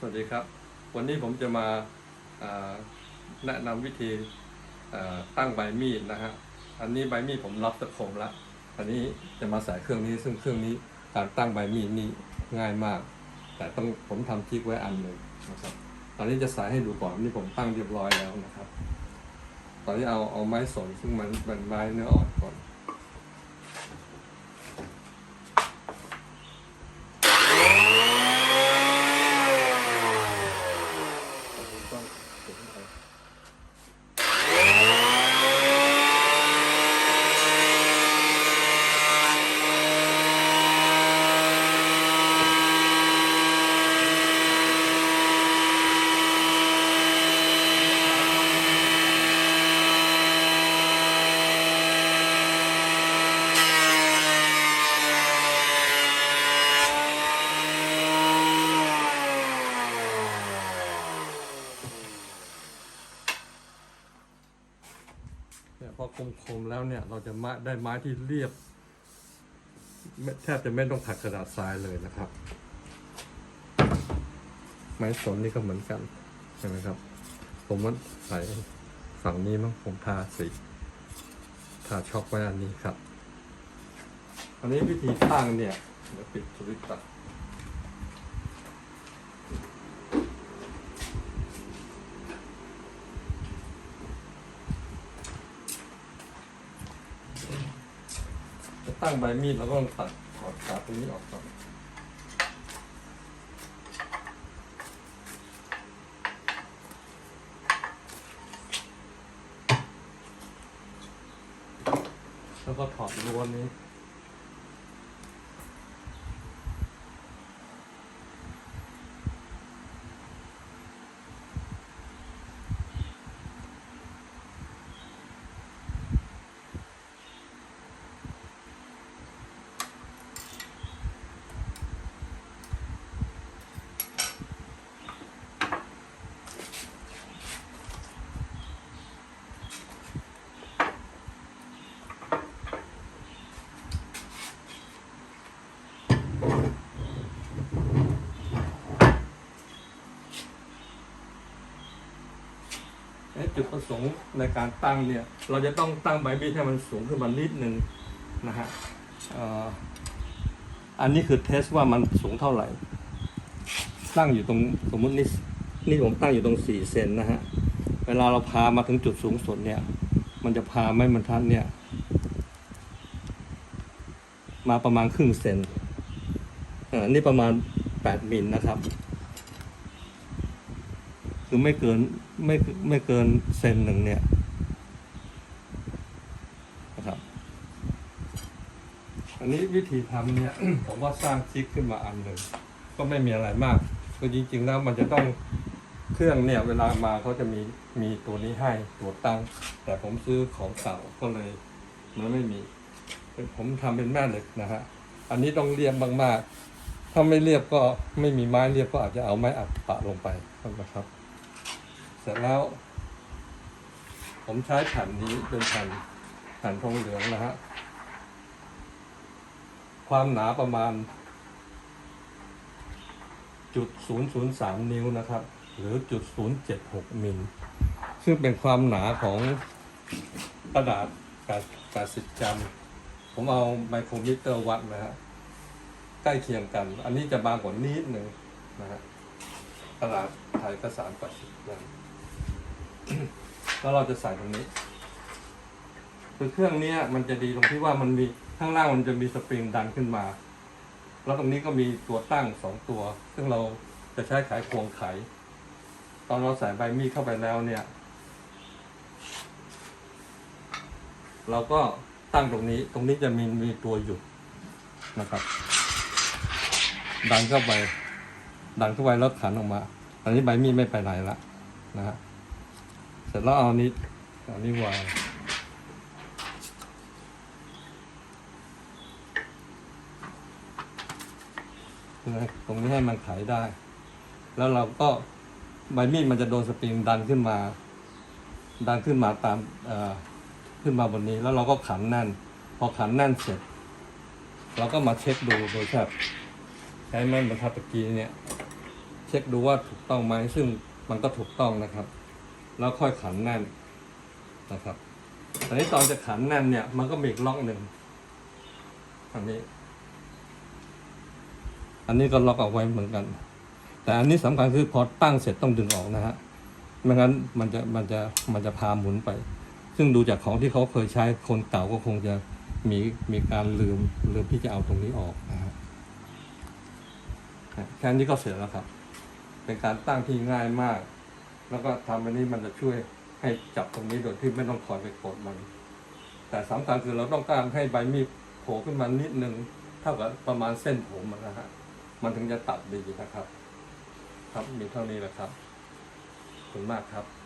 สวัสดีครับ วันนี้ผมจะมาแนะนำวิธีตั้งใบมีดนะฮะอันนี้ใบมีดผมรับตะคมล้วอันนี้จะมาใส่เครื่องนี้ซึ่งเครื่องนี้การตั้งใบมีดนี่ง่ายมาก แต่ต้องผมทำจิ๊กไว้อันหนึ่งนะครับตอนนี้จะใส่ให้ดูก่อนนี่ผมตั้งเรียบร้อยแล้วนะครับ ตอนนี้เอาเอาไม้สนซึ่งมันเป็นไม้เนื้ออ่อนก่อน Okay. เนี่ยพอคมๆแล้วเนี่ยเราจะมาได้ไม้ที่เรียบแทบจะไม่ต้องถักกระดาษทรายเลยนะครับ ไม้สนนี่ก็เหมือนกันใช่ไหมครับ ผมว่าใส่ฝั่งนี้มั้งผมทาสีทาช็อกไว้อันนี้ครับ อันนี้วิธีตั้งเนี่ยเดี๋ยวปิดสวิตช์ก่อน จะตั้งใบมีดแล้วก็ต้องตัดถอดขาตรงนี้ออกก่อนแล้วก็ถอดล้วนี้ จุดประสงค์ในการตั้งเนี่ย เราจะต้องตั้งใบมีดให้มันสูงขึ้นมานิดนึงนะฮะอันนี้คือเทสว่ามันสูงเท่าไหร่ ตั้งอยู่ตรงสมมตินี่นี่ผมตั้งอยู่ตรงสี่เซนนะฮะ เวลาเราพามาถึงจุดสูงสุดเนี่ย มันจะพาไม้บรรทัดเนี่ย มาประมาณครึ่งเซนอ่อนี่ประมาณแปดมิลนะครับ คือไม่เกินไม่ไม่เกินเซนหนึ่งเนี่ยนะครับ อันนี้วิธีทำเนี่ย ผมว่าสร้างชิกขึ้นมาอันหนึ่งก็ไม่มีอะไรมากก็จริง ๆ แล้วมันจะต้องเครื่องเนี่ยเวลามาเขาจะมีมีตัวนี้ให้ตัวตั้ง แต่ผมซื้อของเก่าก็เลยมันไม่มี ผมทำเป็นแม่เหล็กนะฮะอันนี้ต้องเรียบมากๆ ถ้าไม่เรียบก็ไม่มีไม้เรียบก็อาจจะเอาไม้อัดปะลงไปนะครับ ร็จแล้ว ผมใช้แผ่นนี้เป็นแผ่นแผ่นทองเหลืองนะฮะ ความหนาประมาณจุดศูนย์ศูนย์สามนิ้วนะครับ หรือจุดศูนย์เจ็ดหกมิล ซึ่งเป็นความหนาของกระดาษแปดสิบกรัมผมเอาไมโครมิเตอร์วัดนะฮะใกล้เคียงกัน อันนี้จะบางกว่านิดหนึ่งนะฮะตลาดไทยก็สามแปดสิบกรัม แล้วเราจะใส่ตรงนี้ คือเครื่องเนี้ยมันจะดีตรงที่ว่ามันมีข้างล่างมันจะมีสปริงดันขึ้นมา แล้วตรงนี้ก็มีตัวตั้งสองตัว ซึ่งเราจะใช้ไขควงไข ตอนเราใส่ใบมีดเข้าไปแล้วเนี่ย เราก็ตั้งตรงนี้ ตรงนี้จะมีมีตัวหยุดนะครับ ดันเข้าไป ดันเข้าไปแล้วขันออกมา ตอนนี้ใบมีดไม่ไปไหนละนะฮะ เสร็จแล้วเอานี้เอานี้วางตรงนี้ให้มันไขได้ แล้วเราก็ใบมีดมันจะโดนสปริงดันขึ้นมา ดันขึ้นมาตามขึ้นมาบนนี้ แล้วเราก็ขันแน่น พอขันแน่นเสร็จ เราก็มาเช็คดูโดยแบบใช้แม่นบรรทัดตะกี้เนี่ย เช็คดูว่าถูกต้องไหมซึ่งมันก็ถูกต้องนะครับ แล้วค่อยขันแน่นนะครับอันนี้ตอนจะขันแน่นเนี่ย มันก็มีอีกล็อกหนึ่งอันนี้ อันนี้ก็ล็อกเอาไว้เหมือนกัน แต่อันนี้สำคัญคือพอตั้งเสร็จต้องดึงออกนะฮะไม่งั้นมันจะมันจะมันจะพาหมุนไป ซึ่งดูจากของที่เขาเคยใช้คนเก่าก็คงจะมีมีการลืมลืมที่จะเอาตรงนี้ออกนะฮะแค่นี้ก็เสร็จแล้วครับ เป็นการตั้งที่ง่ายมาก แล้วก็ทำอันนี้มันจะช่วยให้จับตรงนี้โดยที่ไม่ต้องคอยไปกดมัน แต่สำคัญคือเราต้องการให้ใบมีดโผล่ขึ้นมานิดนึงเท่ากับประมาณเส้นผมนะฮะมันถึงจะตัดดีนะครับ ครับมีเท่านี้แหละครับขอบคุณมากครับ